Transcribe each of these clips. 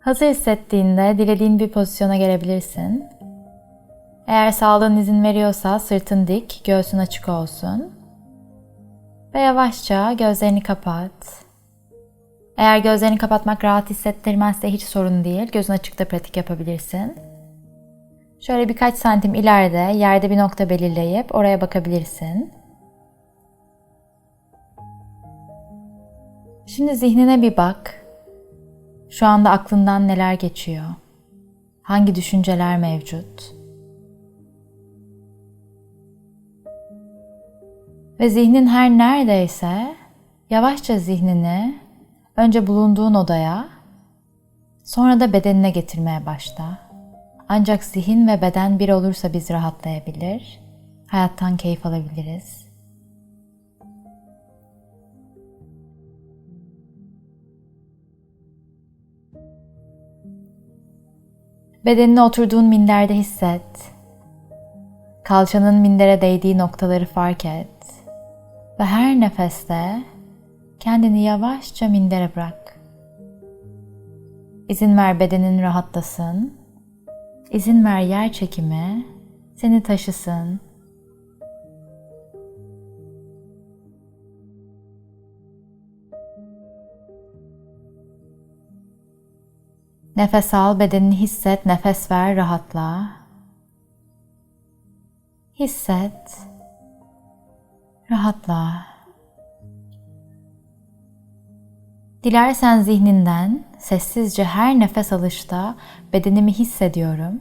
Hazır hissettiğinde dilediğin bir pozisyona gelebilirsin. Eğer sağlığın izin veriyorsa sırtın dik, göğsün açık olsun. Ve yavaşça gözlerini kapat. Eğer gözlerini kapatmak rahat hissettirmezse hiç sorun değil. Gözün açıkta pratik yapabilirsin. Şöyle birkaç santim ileride yerde bir nokta belirleyip oraya bakabilirsin. Şimdi zihnine bir bak. Şu anda aklından neler geçiyor? Hangi düşünceler mevcut? Ve zihnin her neredeyse yavaşça zihnini önce bulunduğun odaya, sonra da bedenine getirmeye başla. Ancak zihin ve beden bir olursa biz rahatlayabilir, hayattan keyif alabiliriz. Bedenine oturduğun minderde hisset. Kalçanın mindere değdiği noktaları fark et. Ve her nefeste kendini yavaşça mindere bırak. İzin ver bedenin rahatlasın. İzin ver yer çekimi seni taşısın. Nefes al, bedenini hisset, nefes ver, rahatla. Hisset, rahatla. Dilersen zihninden sessizce her nefes alışta bedenimi hissediyorum.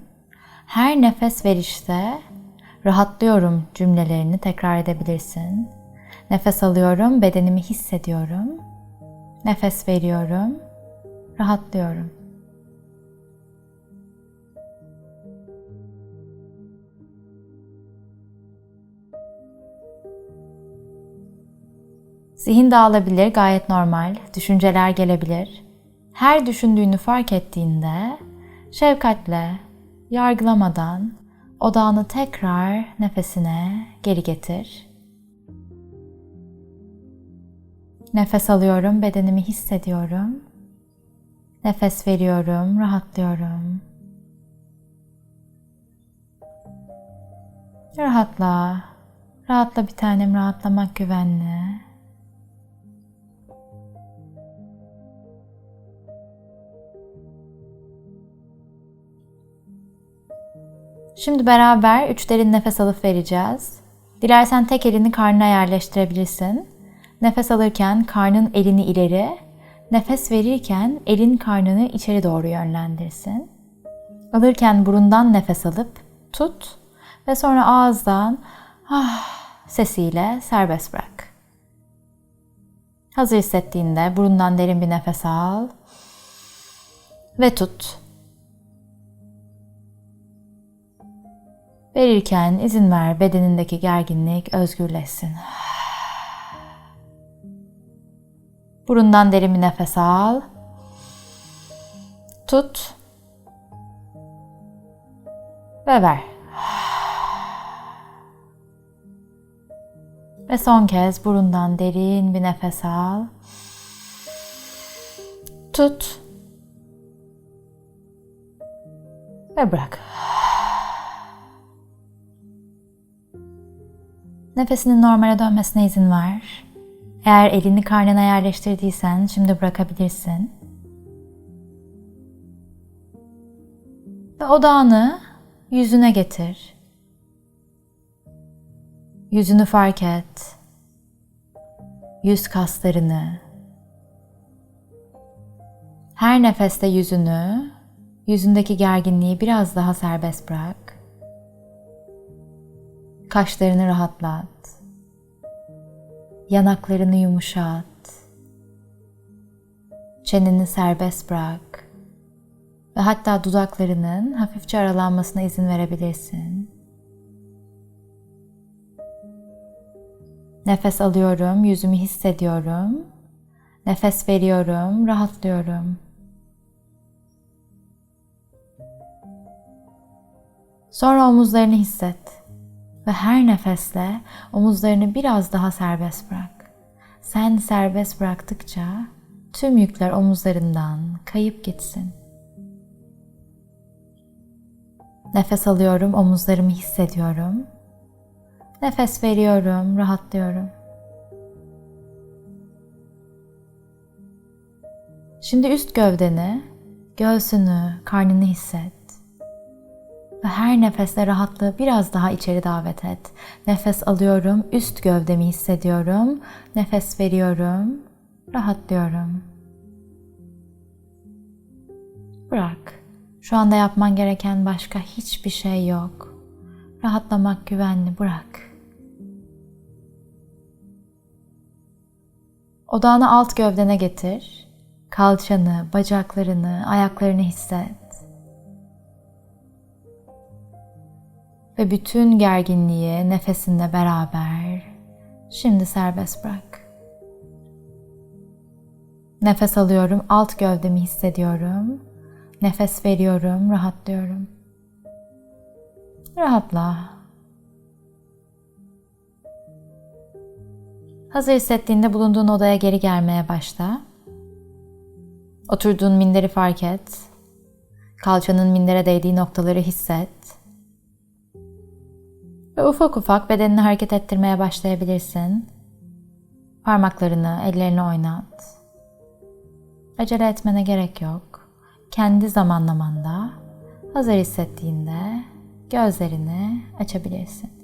Her nefes verişte rahatlıyorum cümlelerini tekrar edebilirsin. Nefes alıyorum, bedenimi hissediyorum. Nefes veriyorum, rahatlıyorum. Zihin dağılabilir, gayet normal. Düşünceler gelebilir. Her düşündüğünü fark ettiğinde şefkatle, yargılamadan odağını tekrar nefesine geri getir. Nefes alıyorum, bedenimi hissediyorum. Nefes veriyorum, rahatlıyorum. Rahatla. Rahatla bir tanem, rahatlamak güvenli. Şimdi beraber üç derin nefes alıp vereceğiz. Dilersen tek elini karnına yerleştirebilirsin. Nefes alırken karnın elini ileri, nefes verirken elin karnını içeri doğru yönlendirsin. Alırken burundan nefes alıp tut ve sonra ağızdan ah sesiyle serbest bırak. Hazır hissettiğinde burundan derin bir nefes al ve tut. Verirken izin ver bedenindeki gerginlik özgürleşsin. Burundan derin bir nefes al. Tut. Ve ver. Ve son kez burundan derin bir nefes al. Tut. Ve bırak. Nefesinin normale dönmesine izin ver. Eğer elini karnına yerleştirdiysen şimdi bırakabilirsin. Ve odağını yüzüne getir. Yüzünü fark et. Yüz kaslarını. Her nefeste yüzünü, yüzündeki gerginliği biraz daha serbest bırak. Kaşlarını rahatlat. Yanaklarını yumuşat. Çeneni serbest bırak. Ve hatta dudaklarının hafifçe aralanmasına izin verebilirsin. Nefes alıyorum, yüzümü hissediyorum. Nefes veriyorum, rahatlıyorum. Sonra omuzlarını hisset ve her nefeste omuzlarını biraz daha serbest bırak. Sen serbest bıraktıkça tüm yükler omuzlarından kayıp gitsin. Nefes alıyorum, omuzlarımı hissediyorum. Nefes veriyorum, rahatlıyorum. Şimdi üst gövdeni, göğsünü, karnını hisset. Ve her nefeste rahatlığı biraz daha içeri davet et. Nefes alıyorum, üst gövdemi hissediyorum. Nefes veriyorum, rahatlıyorum. Bırak. Şu anda yapman gereken başka hiçbir şey yok. Rahatlamak güvenli, bırak. Odağını alt gövdene getir. Kalçanı, bacaklarını, ayaklarını hisset. Ve bütün gerginliği nefesinle beraber şimdi serbest bırak. Nefes alıyorum, alt gövdemi hissediyorum. Nefes veriyorum, rahatlıyorum. Rahatla. Hazır hissettiğinde bulunduğun odaya geri gelmeye başla. Oturduğun minderi fark et. Kalçanın mindere değdiği noktaları hisset. Ve ufak ufak bedenini hareket ettirmeye başlayabilirsin. Parmaklarını, ellerini oynat. Acele etmene gerek yok. Kendi zamanlamanda hazır hissettiğinde gözlerini açabilirsin.